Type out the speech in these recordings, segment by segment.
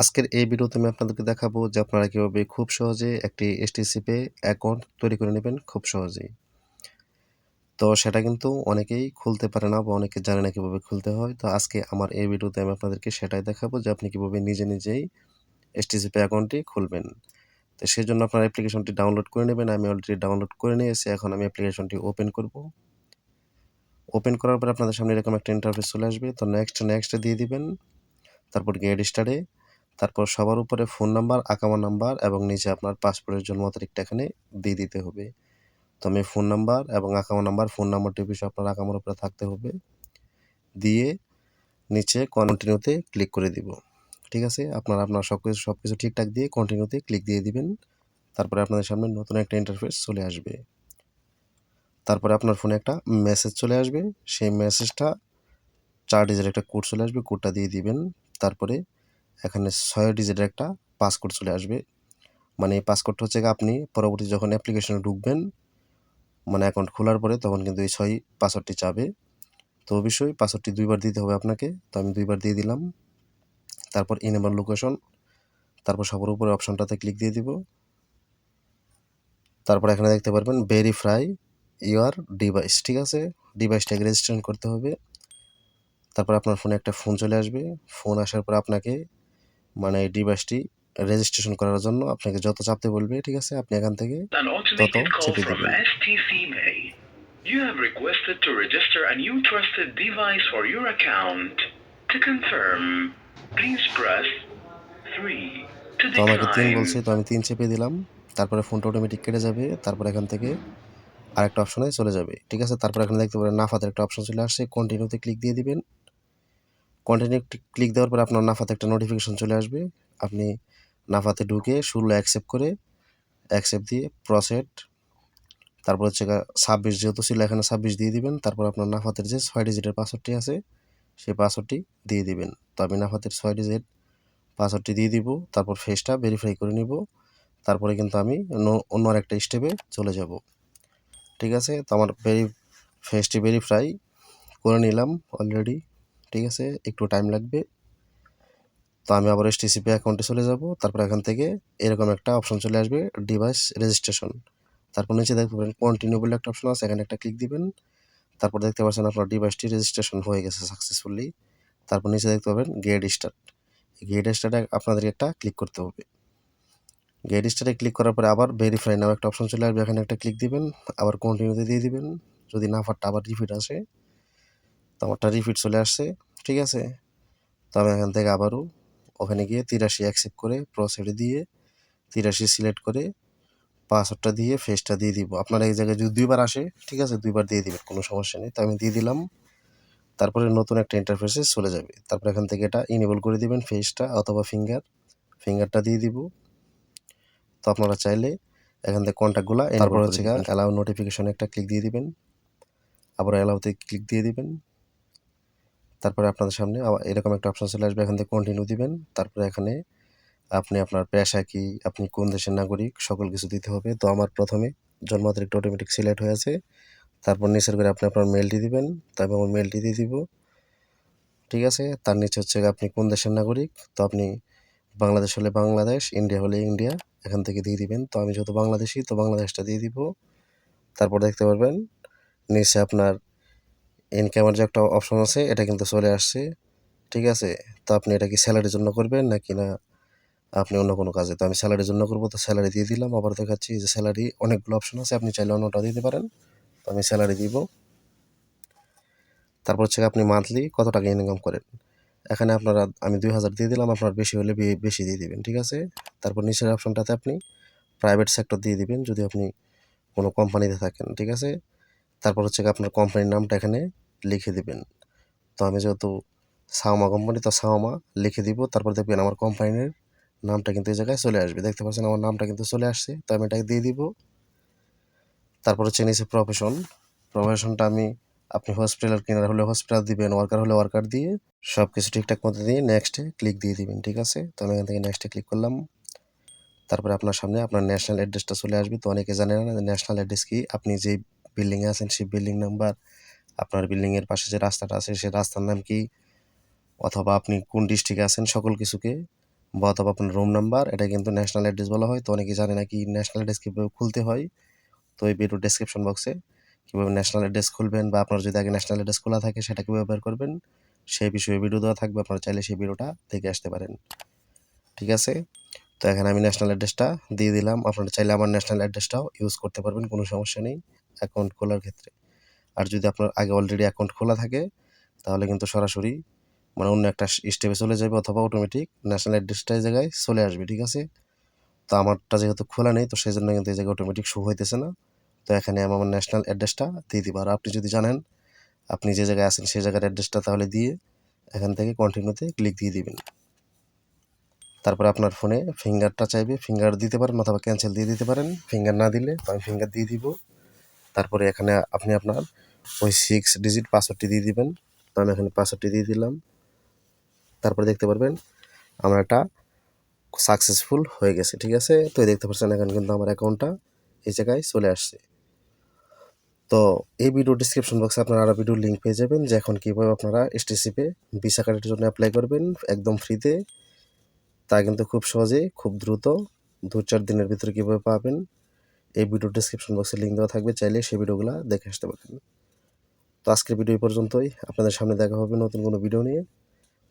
আজকের এই ভিডিওতে আমি আপনাদেরকে দেখাবো যে আপনারা কীভাবে খুব সহজে একটি এসটিসিপে অ্যাকাউন্ট তৈরি করে নেবেন খুব সহজেই। তো সেটা কিন্তু অনেকেই খুলতে পারে না বা অনেকে জানে না কীভাবে খুলতে হয়। তো আজকে আমার এই ভিডিওতে আমি আপনাদেরকে সেটাই দেখাবো যে আপনি কীভাবে নিজে নিজেই এসটিসিপে অ্যাকাউন্টটি খুলবেন। তো সেই জন্য আপনার অ্যাপ্লিকেশনটি ডাউনলোড করে নেবেন। আমি অলরেডি ডাউনলোড করে নিয়েছি, এখন আমি অ্যাপ্লিকেশনটি ওপেন করব। ওপেন করার পর আপনাদের সামনে এরকম একটা ইন্টারফেস চলে আসবে। তো নেক্সট নেক্সট দিয়ে দিবেন। তারপর গেট স্টারে তারপর সবার উপরে ফোন নাম্বার আকামা নাম্বার এবং নিচে আপনার পাসপোর্টের জন্ম তারিখটা এখানে দিয়ে দিতে হবে। তো আমি ফোন নাম্বার এবং আকামা নাম্বার ফোন নাম্বারটি বিষয়ে আপনার আকামার উপরে থাকতে হবে। দিয়ে নিচে কন্টিনিউতে ক্লিক করে দিব। ঠিক আছে? আপনার আপনার সব কিছু সব কিছু ঠিকঠাক দিয়ে কন্টিনিউতে ক্লিক দিয়ে দিবেন। তারপরে আপনাদের সামনে নতুন একটা ইন্টারফেস চলে আসবে। তারপরে আপনার ফোনে একটা মেসেজ চলে আসবে। সেই মেসেজটা চার ডিজিট একটা কোড চলে আসবে। কোডটা দিয়ে দিবেন। তারপরে এখানে ছয় ডিজিটের একটা পাসকোড চলে আসবে। মানে এই পাসকোডটা হচ্ছে আপনি পরবর্তী যখন অ্যাপ্লিকেশনে ঢুকবেন মানে অ্যাকাউন্ট খোলার পরে তখন কিন্তু এই ছয় পাসওয়ার্ডটি চাবে। তো অবশ্যই পাসওয়ার্ডটি দুইবার দিতে হবে আপনাকে। তো আমি দুইবার দিয়ে দিলাম। তারপর ইনেবল লোকেশন তারপর সবার উপরে অপশনটাতে ক্লিক দিয়ে দিব। তারপর এখানে দেখতে পারবেন ভেরিফাই ইউর ডিভাইস ঠিক আছে? ডিভাইসটাকে রেজিস্ট্রেশন করতে হবে। তারপর আপনার ফোনে একটা ফোন চলে আসবে। ফোন আসার পর আপনাকে মানে ডিভাইসটি রেজিস্ট্রেশন করার জন্য আপনাকে যত চাপতে বলবে ঠিক আছে আপনি এখান থেকে তত চেপে দিবেন. You have requested to register a new trusted device for your account. To confirm, please press 3. To তো আমাকে তিন decline, বলছে তো আমি তিন চেপে দিলাম তারপরে ফোনটা অটোমেটিক কেটে যাবে তারপর এখান থেকে আরেকটা অপশনে চলে যাবে ঠিক আছে তারপর এখানে দেখতে পারেন নাফাতে একটা অপশন চলে আসছে কন্টিনিউতে ক্লিক দিয়ে দিবেন কন্টিনিউ ক্লিক দেওয়ার পর আপনার নাফাতে একটা নোটিফিকেশন চলে আসবে। আপনি নাফাতে ঢুকে ষোলো অ্যাকসেপ্ট করে অ্যাকসেপ্ট দিয়ে প্রসেট তারপর হচ্ছে ছাব্বিশ, যেহেতু ছিল এখানে ছাব্বিশ দিয়ে দিবেন, তারপর আপনার নাফাতের যে ছয় ডিজিটের পাসওয়ার্ডটি আছে, সেই পাসওয়ার্ডটি দিয়ে দিবেন। তো আমি নাফাতের ছয় ডিজিট পাসওয়ার্ডটি দিয়ে দিব, তারপর ফেসটা ভেরিফাই করে নিব। তারপরে কিন্তু আমি অন্য- অন্য আরেকটা স্টেপে চলে যাব। ঠিক আছে? তো আমার ভেরি ফেসটি ভেরিফাই করে নিলাম অলরেডি ঠিক আছে, একটু টাইম লাগবে। তো আমি আবার এসটিসিপি অ্যাকাউন্টে চলে যাব। তারপর এখান থেকে এরকম একটা অপশন চলে আসবে ডিভাইস রেজিস্ট্রেশন তারপর নিচে দেখতে পাবেন কন্টিনিউ বলে একটা অপশন আছে, এখানে একটা ক্লিক দিবেন। তারপর দেখতে পাচ্ছেন আপনার ডিভাইসটি রেজিস্ট্রেশন হয়ে গেছে সাকসেসফুলি তারপর নিচে দেখতে পাবেন গেট স্টার্ট গেট স্টার্টে আপনাদেরকে একটা ক্লিক করতে হবে। গেট স্টার্টে ক্লিক করার পরে আবার ভেরিফাই নাও একটা অপশন চলে আসবে, এখানে একটা ক্লিক দিবেন। আবার কন্টিনিউতে দিয়ে দিবেন। যদি না ফাটটা আবার রিপিট আসে। তো আমারটা রিপিট চলে আসছে ঠিক আছে? তো আমি এখান থেকে আবারও ওখানে গিয়ে তিরাশি অ্যাকসেপ্ট করে প্রসেডে দিয়ে তিরাশি সিলেক্ট করে পাসওয়ার্ডটা দিয়ে ফেসটা দিয়ে দিব। আপনার এই জায়গায় যদি দুইবার আসে ঠিক আছে? দুইবার দিয়ে দিবেন কোনো সমস্যা নেই। তো আমি দিয়ে দিলাম তারপরে নতুন একটা ইন্টারফেসে চলে যাবে। তারপর এখান থেকে এটা ইনেবল করে দিবেন ফেসটা অথবা ফিঙ্গার ফিঙ্গারটা দিয়ে দিব। তো আপনারা চাইলে এখান থেকে কন্ট্যাক্টগুলো তারপর হচ্ছে অ্যালাউ নোটিফিকেশনে একটা ক্লিক দিয়ে দিবেন। আবার অ্যালাউতে ক্লিক দিয়ে দিবেন। তারপরে আপনাদের সামনে এরকম একটা অপশন চলে আসবে। এখান থেকে কন্টিনিউ দিবেন। তারপরে এখানে আপনি আপনার পেশা কি, আপনি কোন দেশের নাগরিক, সকল কিছু দিতে হবে। তো আমার প্রথমে জন্ম তারিখটা অটোমেটিক সিলেক্ট হয়ে আছে। তারপর নিচের করে আপনি আপনার মেলটি দিবেন। তারপর আমার মেলটি দিয়ে দিব। ঠিক আছে? তার নিচে হচ্ছে আপনি কোন দেশের নাগরিক, তো আপনি বাংলাদেশ হলে বাংলাদেশ, ইন্ডিয়া হলে ইন্ডিয়া, এখান থেকে দিয়ে দিবেন। তো আমি যেহেতু বাংলাদেশি, তো বাংলাদেশটা দিয়ে দিব। তারপর দেখতে পারবেন, নিচে আপনার ইনকামের যে একটা অপশন আছে, এটা কিন্তু চলে আসছে। ঠিক আছে? তো আপনি এটা কি স্যালারির জন্য করবেন, নাকি না আপনি অন্য কোনো কাজে? তো আমি স্যালারির জন্য করব, তো স্যালারি দিয়ে দিলাম। আবার দেখাচ্ছি যে স্যালারি অনেকগুলো অপশন আছে, আপনি চাইলে অন্যটা দিতে পারেন। তো আমি স্যালারি দিব। তারপর হচ্ছে আপনি মান্থলি কত টাকা ইনকাম করেন? এখানে আপনারা, আমি দুই হাজার দিয়ে দিলাম, আপনার বেশি হলে বেশি দিয়ে দিবেন, ঠিক আছে? তারপর নিচের অপশনটাতে আপনি প্রাইভেট সেক্টর দিয়ে দিবেন, যদি আপনি কোনো কোম্পানিতে থাকেন, ঠিক আছে? তারপর হচ্ছে আপনার কোম্পানির নামটা এখানে লিখে দেবেন। তো আমি যেহেতু সাওমা কোম্পানি তো সাওমা লিখে দিব, তারপর দেখবেন আমার কোম্পানির নামটা কিন্তু এই জায়গায় চলে আসবে। দেখতে পাচ্ছেন আমার নামটা কিন্তু চলে আসছে, তো আমি এটাকে দিয়ে দিব। তারপর হচ্ছে নিচে প্রফেশন প্রফেশনটা আমি, আপনি হসপিটাল কিনার হলে হসপিটাল দিবেন ওয়ার্কার হলে ওয়ার্কার দিয়ে সব কিছু ঠিকঠাক মতো দিয়ে নেক্সটে ক্লিক দিয়ে দিবেন, ঠিক আছে? তো আমি এখান থেকে নেক্সটে ক্লিক করলাম। তারপরে আপনার সামনে আপনার ন্যাশনাল অ্যাড্রেসটা চলে আসবে। তো অনেকে জানে না ন্যাশনাল অ্যাড্রেস কি, আপনি যে বিল্ডিংয়ে আছেন, সেই বিল্ডিং নাম্বার, আপনার বিল্ডিংয়ের পাশে যে রাস্তাটা আছে, সেই রাস্তার নাম কি? অথবা আপনি কোন ডিস্ট্রিক্টে আছেন, সকল কিছুকে, বা অথবা আপনার রুম নাম্বার, এটা কিন্তু ন্যাশনাল অ্যাড্রেস বলা হয়, তো অনেকে জানে না কি ন্যাশনাল অ্যাড্রেস কীভাবে খুলতে হয়, তো এই ভিডিও ডেসক্রিপশন বক্সে কীভাবে ন্যাশনাল অ্যাড্রেস খুলবেন, বা আপনার যদি আগে ন্যাশনাল অ্যাড্রেস খোলা থাকে, সেটা কীভাবে ব্যবহার করবেন সেই বিষয়ে ভিডিও দেওয়া থাকবে, আপনারা চাইলে সেই ভিডিওটা দেখে আসতে পারেন। ঠিক আছে? তো এখানে আমি ন্যাশনাল অ্যাড্রেসটা দিয়ে দিলাম, আপনারা চাইলে আমার ন্যাশনাল অ্যাড্রেসটাও ইউজ করতে পারবেন, কোনো সমস্যা নেই। অ্যাকাউন্ট খোলার ক্ষেত্রে। আর যদি আপনার আগে অলরেডি অ্যাকাউন্ট খোলা থাকে, তাহলে কিন্তু সরাসরি মানে অন্য একটা স্টেপে চলে যাবে অথবা অটোমেটিক ন্যাশনাল অ্যাড্রেসটা এই জায়গায় চলে আসবে, ঠিক আছে? তো আমারটা যেহেতু খোলা নেই, তো সেই জন্য কিন্তু এই জায়গায় অটোমেটিক শো হইতেছে না। তো এখানে আমি আমার ন্যাশনাল অ্যাড্রেসটা দিয়ে দিব। আর আপনি যদি জানেন, আপনি যে জায়গায় আছেন সেই জায়গার অ্যাড্রেসটা তাহলে দিয়ে এখান থেকে কন্টিনিউতে ক্লিক দিয়ে দিবেন। তারপর আপনার ফোনে ফিঙ্গারটা চাইবে ফিঙ্গার দিতে পারেন অথবা ক্যান্সেল দিয়ে দিতে পারেন। ফিঙ্গার না দিলে তো আমি ফিঙ্গার দিয়ে দিব। তারপরে এখানে আপনি আপনার ওই সিক্স ডিজিট পাসওয়ার্ডটি দিয়ে দিবেন। তো আমি এখানে পাসওয়ার্ডটি দিয়ে দিলাম। তারপরে দেখতে পারবেন আমার একটা সাকসেসফুল হয়ে গেছে, ঠিক আছে? তো দেখতে পাচ্ছেন এখন কিন্তু আমার অ্যাকাউন্টটা এই জায়গায় চলে আসছে। তো এই ভিডিও ডিসক্রিপশন বক্সে আপনারা আরও ভিডিও লিঙ্ক পেয়ে যাবেন, যে এখন কীভাবে আপনারা এসটিসিপে ভিসা কার্ডের জন্য অ্যাপ্লাই করবেন একদম ফ্রিতে তা কিন্তু খুব সহজেই, খুব দ্রুত, দু চার দিনের ভিতরে কীভাবে পাবেন। এই ভিডিও ডিসক্রিপশন বক্সে লিঙ্ক দেওয়া থাকবে, চাইলে সেই ভিডিওগুলো দেখে আসতে পারেন। তো আজকের ভিডিও এই পর্যন্তই। আপনাদের সামনে দেখা হবে নতুন কোনো ভিডিও নিয়ে।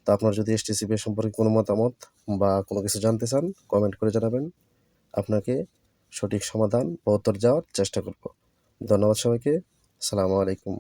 তো আপনারা যদি এসটিসিপি সম্পর্কে কোনো মতামত বা কোনো কিছু জানতে চান কমেন্ট করে জানাবেন। আপনাকে সঠিক সমাধান বা উত্তর যাওয়ার চেষ্টা করব। ধন্যবাদ সবাইকে। আসসালামু আলাইকুম।